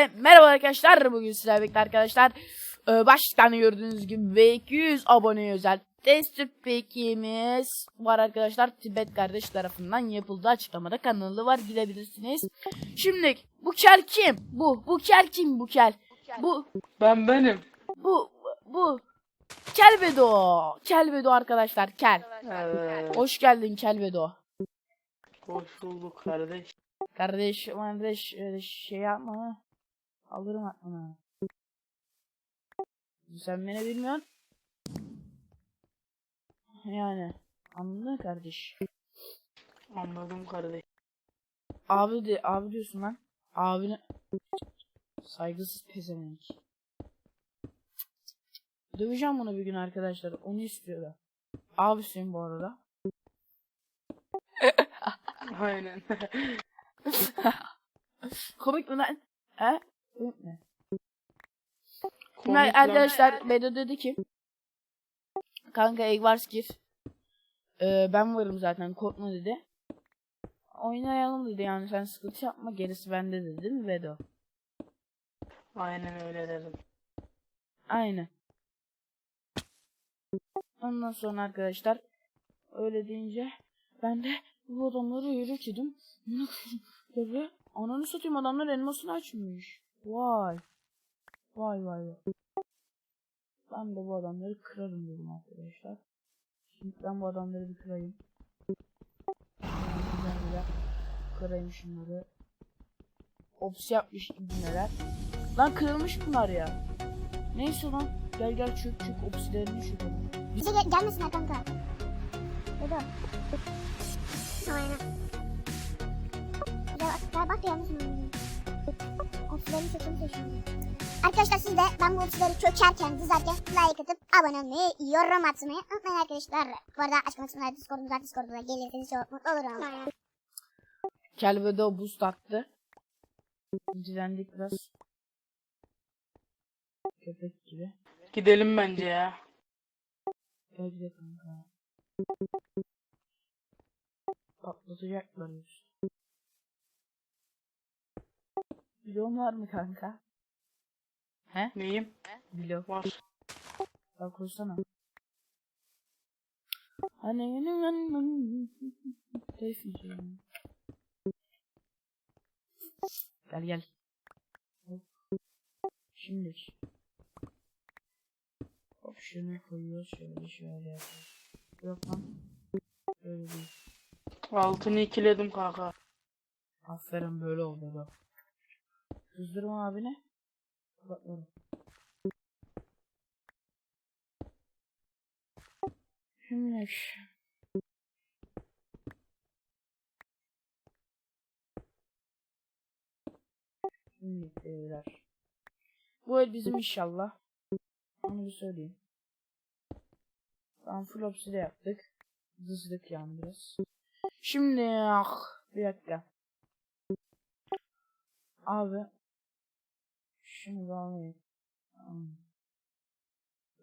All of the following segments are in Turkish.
Hepinize merhaba arkadaşlar. Bugün sizlerle birlikte arkadaşlar. Ee, başlıktan gördüğünüz gibi ve 200 abone özel tester pekimiz var arkadaşlar. Tibet kardeş tarafından yapıldı. Açıklamada kanalı var. Gidebilirsiniz. Şimdi bu kel kim? Bu. Bu kel kim bu kel? Bu. Ben benim. Bu. Bu. Kelbedo. Kelbedo arkadaşlar. Kel. Evet. Hoş geldin Kelbedo. Hoş bulduk kardeş. Kardeş, kardeş öyle şey yapma. Alırım aklına. Sen beni bilmiyorsun. Yani anladın mı kardeş? Anladım kardeş. Abi de abi diyorsun lan. Abine saygısız pezevenk. Döveceğim bunu bir gün arkadaşlar. Onu istiyorlar. Abisin bu arada. Aynen. Komik mi lan? He? Lan. arkadaşlar Bedo dedi ki Kanka Eggwars gir. Ee, ben varım zaten korkma dedi. Oynayalım dedi yani sen sıkıntı yapma gerisi bende dedi değil mi Bedo? Aynen öyle dedim. Aynen. Ondan sonra arkadaşlar öyle deyince ben de bu adamları yürü dedim. Böyle ananı satayım adamlar elmasını açmış. Vay. Vay vay vay. Ben de bu adamları kırarım dedim arkadaşlar. Şimdi ben bu adamları bir kırayım. Kırayım şunları. Ops yapmış gibi neler. Lan kırılmış bunlar ya. Neyse lan. Gel gel çök çök opsilerini çökelim. Bize gel gelmesinler kanka. Dedo. Aynen. Bize bak, gel bak Ofislerini çökümse şimdi. Arkadaşlar siz de ben bu ofisleri çökerken, dizerken like atıp abone olmayı, yorum atmayı unutmayın arkadaşlar. Bu arada açıklama kısmında Discord'umuz var. Discord'umuza gelirseniz çok mutlu olurum. Aynen. Kelbe'de o boost attı. İncilendik biraz. Köpek gibi. Gidelim bence ya. Gel gidelim kanka. Patlatacaklar yüz. Bilon var mı kanka? He? Neyim? Bilon. Var. Bak koysana. Hani Keyif yiyeceğim. Gel gel. Şimdi. Hop şunu koyuyoruz şöyle şöyle yapıyoruz. Yok lan. Böyle değil. Altını ikiledim kanka. Aferin böyle oldu bak. Kızdırma abine. Kapatıyorum. Şimdi Şimdi beyler. Bu el bizim inşallah. Onu bir söyleyeyim. Tamam full opsi yaptık. Hızlık yani. Şimdi ah bir dakika. Abi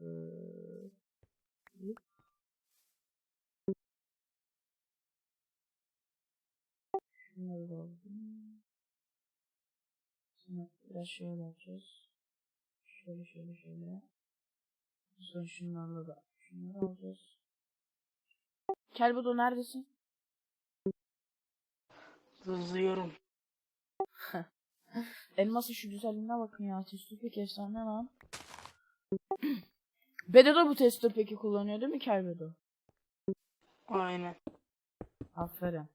Ee, yıp. Şunları da aldım. Şimdi biraz şöyle yapacağız. Şöyle şöyle şöyle. Sonra şunlarla da şunları alacağız. Kelbudo neredesin? Hızlıyorum. Elmas'ın şu güzelliğine bakın ya. Testur pek efsane lan. Bedo da bu testur peki kullanıyor değil mi Kelbedo? Aynen. Aferin.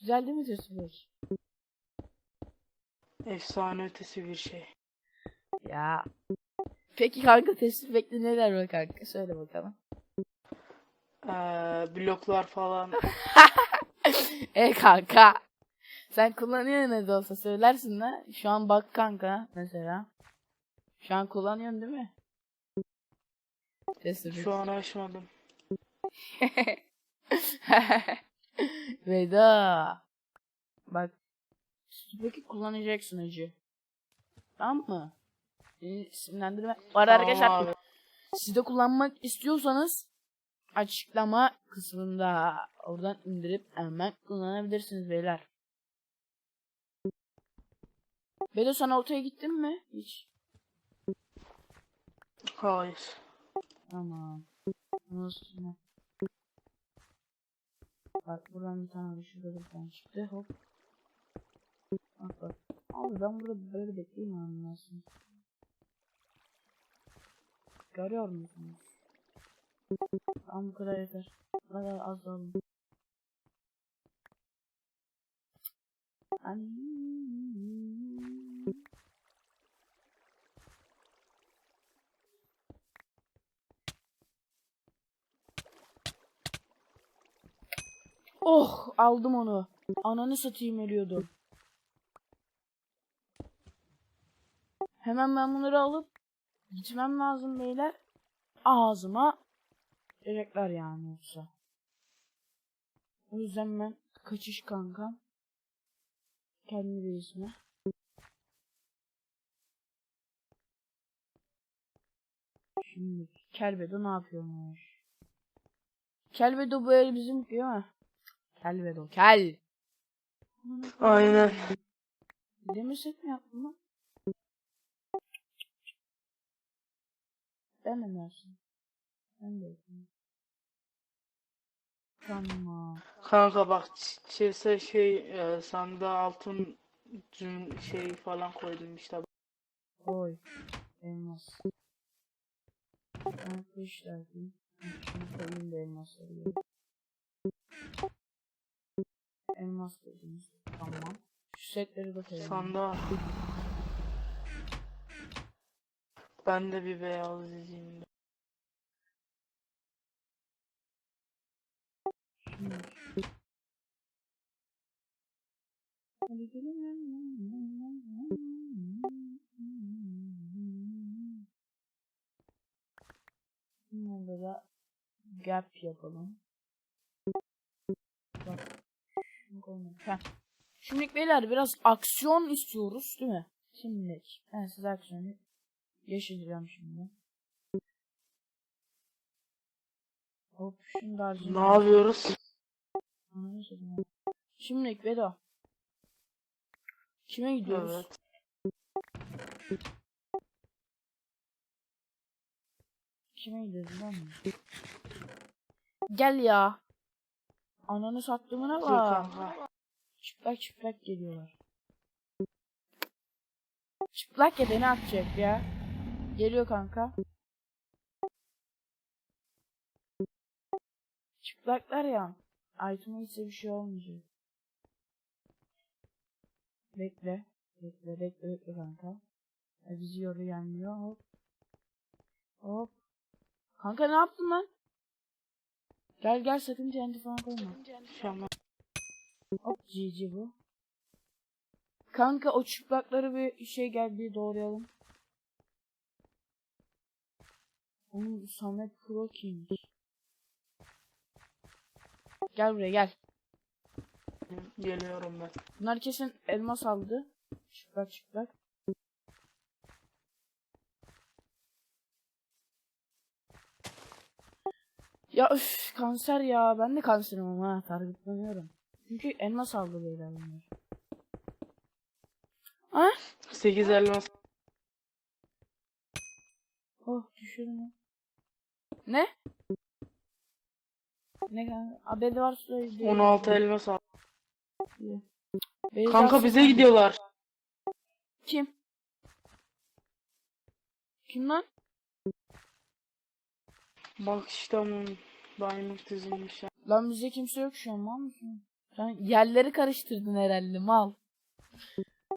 Güzel değil mi testur pek? Efsane ötesi bir şey. Ya. Peki kanka testur pekli neler var kanka? Söyle bakalım. Ee, bloklar falan. e kanka. Sen kullanıyorsun ne de olsa söylersin de. Şu an bak kanka mesela. Şu an kullanıyorsun değil mi? Testur Şu an açmadım. Veda. Bak. Peki kullanacaksın acı. Tamam mı? Beni isimlendirme. Var Tamam arkadaşlar. abi. Siz de kullanmak istiyorsanız açıklama kısmında oradan indirip hemen kullanabilirsiniz beyler. Bedo sen ortaya gittin mi? Hiç. Hayır. Tamam. Nasıl? Bak buradan bir tane şurada bir tane çıktı. Hop. Bak bak. Abi ben burada böyle bekleyeyim anlasın. Görüyor musunuz? Tamam bu kadar yeter. Bu kadar az da alın. Oh aldım onu. Ananı satayım ölüyordum. Hemen ben bunları alıp gitmem lazım beyler. Ağzıma verecekler yani yoksa. O yüzden ben kaçış kankam. Kendi ismi. Şimdi Kelbedo ne yapıyormuş? Kelbedo bu el bizim değil mi? Kelbedo. Kel. Aynen. Demesek mi yaptım lan? Ben mi dersin? Ben de yapayım. Tamam. Kanka bak ç- şeyse şey e, sandığa altın cüm şey falan koydum işte. Oy. Elmas. Ben kış derdim. Şimdi koyayım da elmasları yere. Elmas dediniz. Tamam. Şu setleri de koyalım. Ben de bir beyaz dizeyim. Burada da gap yapalım. Bak. Heh. Şimdi beyler biraz aksiyon istiyoruz değil mi? Şimdi ben size aksiyonu yaşayacağım şimdi. Hop şunu da harcayayım. Ne yapıyoruz? Şimdi Veda. Kime gidiyoruz? Evet. Kime gidiyoruz lan? Gel ya. Ananı sattığımına Dur bak. Çıplak çıplak geliyorlar. Çıplak ya beni atacak ya. Geliyor kanka. Çıplaklar ya. Item'a ise bir şey olmayacak. Bekle. Bekle bekle bekle kanka. E, bizi yoru yenmiyor. Hop. Hop. Kanka ne yaptın lan? Gel gel sakın TNT falan koyma. Şama. Hop GG bu. Kanka o çıplakları bir şey geldi doğrayalım. Onun Samet Pro kimmiş? Gel buraya gel. Geliyorum ben. Bunlar kesin elmas aldı. Çıplak çıplak. Ya üf kanser ya. Ben de kanserim ama ha. Targetlanıyorum. Çünkü elmas aldı beyler bunlar. Ha? 8 elmas. Oh düşürme. Ne? Ne kanka? Haberi var söyle. 16 elmas al. Beyza Kanka bize gidiyorlar. Kim? Kim lan? Bak işte onun Diamond dizilmiş ya. Lan bizde kimse yok şu an mal mısın? Sen yerleri karıştırdın herhalde mal.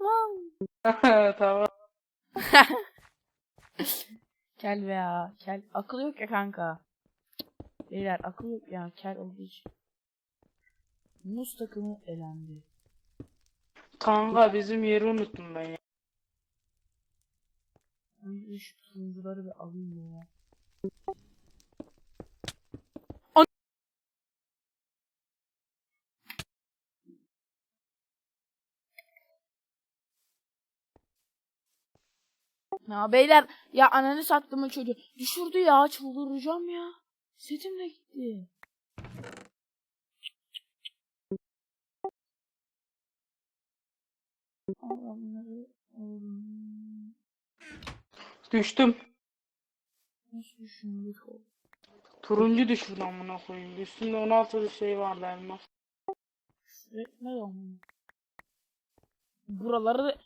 Mal. tamam. Kel be ya. Kel. Akıl yok ya kanka. Beyler akıl yok ya. Kel olduğu için. Muz takımı elendi. Kanka bizim yeri unuttum ben ya. Bir şu turuncuları bir alayım ya. Ya beyler ya ananı sattım o çocuğu. Düşürdü ya çıldıracağım ya. Setim de gitti. Düştüm. nasıl düşündük o? Turuncu düşürdü amına koyayım. Üstünde 16 şey vardı elmas. Ne? Buraları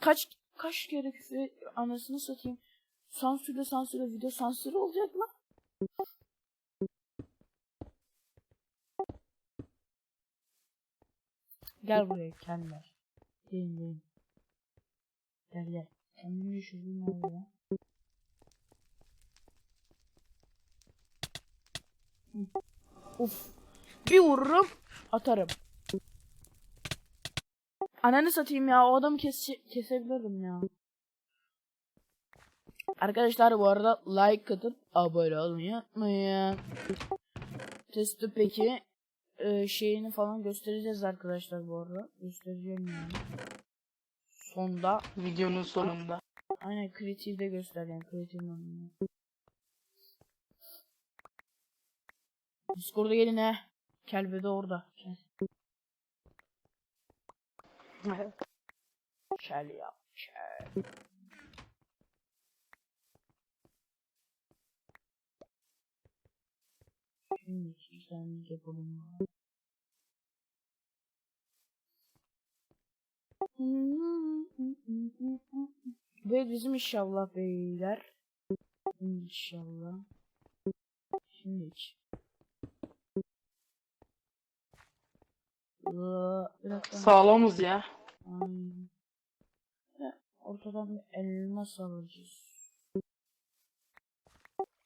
kaç kaç kere küfür anasını satayım. Sansürle sansürle video sansürü olacak mı? Gel buraya kendiler. Gelin gelin. Gel gel. Kendini düşürdün abi ya. Hı. Uf. Bir vururum atarım. Ananı satayım ya o adamı kes kesebilirim ya. Arkadaşlar bu arada like atıp abone olmayı unutmayın. Testi peki e, şeyini falan göstereceğiz arkadaşlar bu arada. Göstereceğim yani. Sonda Videonun sonunda. aynen kritiği de göstereceğim. Kritiğin önünde. Discord'a gelin he. Kelbe de orada. Kel, kel yap. Kel. Şimdi güzellik yapalım. Ve bizim inşallah beyler. İnşallah. Şimdi hiç. Iıı, Bir dakika. Sağlamız ya. Aynen. Ortadan bir elmas alacağız.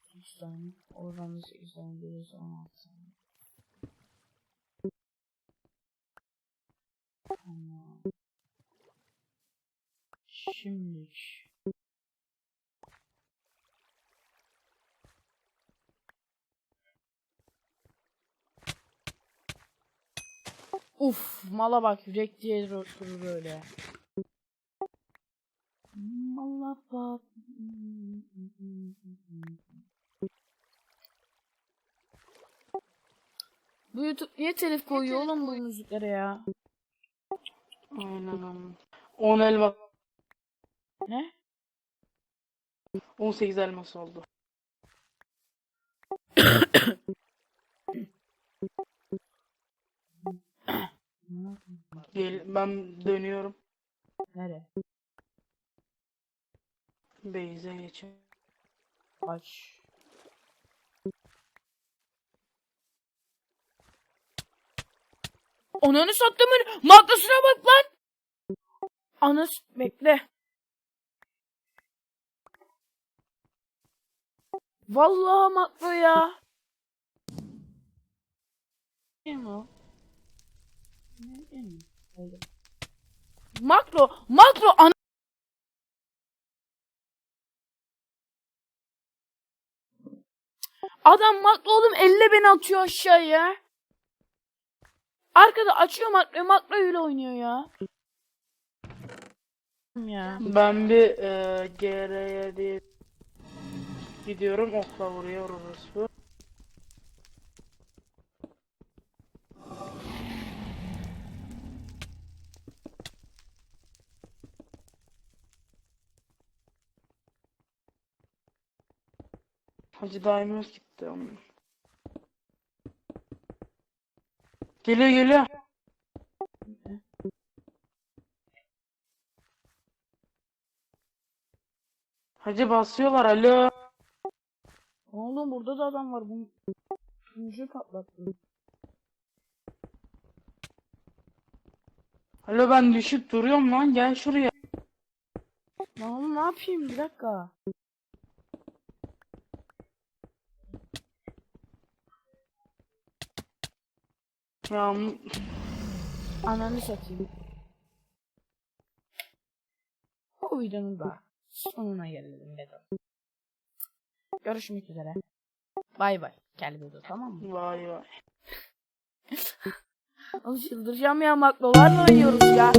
8 tane. Oradan da 8 tane gelirse 16 tane. Tamam. Şimdi Uf, mala bak yürek diye durur böyle. Mala bak. Bu YouTube niye telif koyuyor oğlum bu müziklere ya? Aynen aynen. 10 elmas. Ne? 18 elmas oldu. Gel, ben dönüyorum. Nere? Beyze geçeyim. Kaç. Ananı sattımın makrosuna bak lan. Anas bekle. Vallahi makro ya. Kim o? Ne kim? Öyle. Makro, makro ana Adam makro oğlum elle beni atıyor aşağıya. Arkada açıyor makro, makro öyle oynuyor ya. Ya. Ben bir e, GR'ye diye gidiyorum. Okla vuruyor orası. Hacı daimimiz gitti onun. Geliyor geliyor. Hacı basıyorlar alo. Oğlum burada da adam var. Bu Sunucuyu patlattı. Alo ben düşüp duruyorum lan gel şuraya. Lan oğlum ne yapayım? Bir dakika. Ya Ananı satayım. Bu videonun da sonuna gelelim dedim. Görüşmek üzere. Bay bay. Gel burada tamam mı? vay vay. Oğlum çıldıracağım ya makrolarla oynuyoruz ya.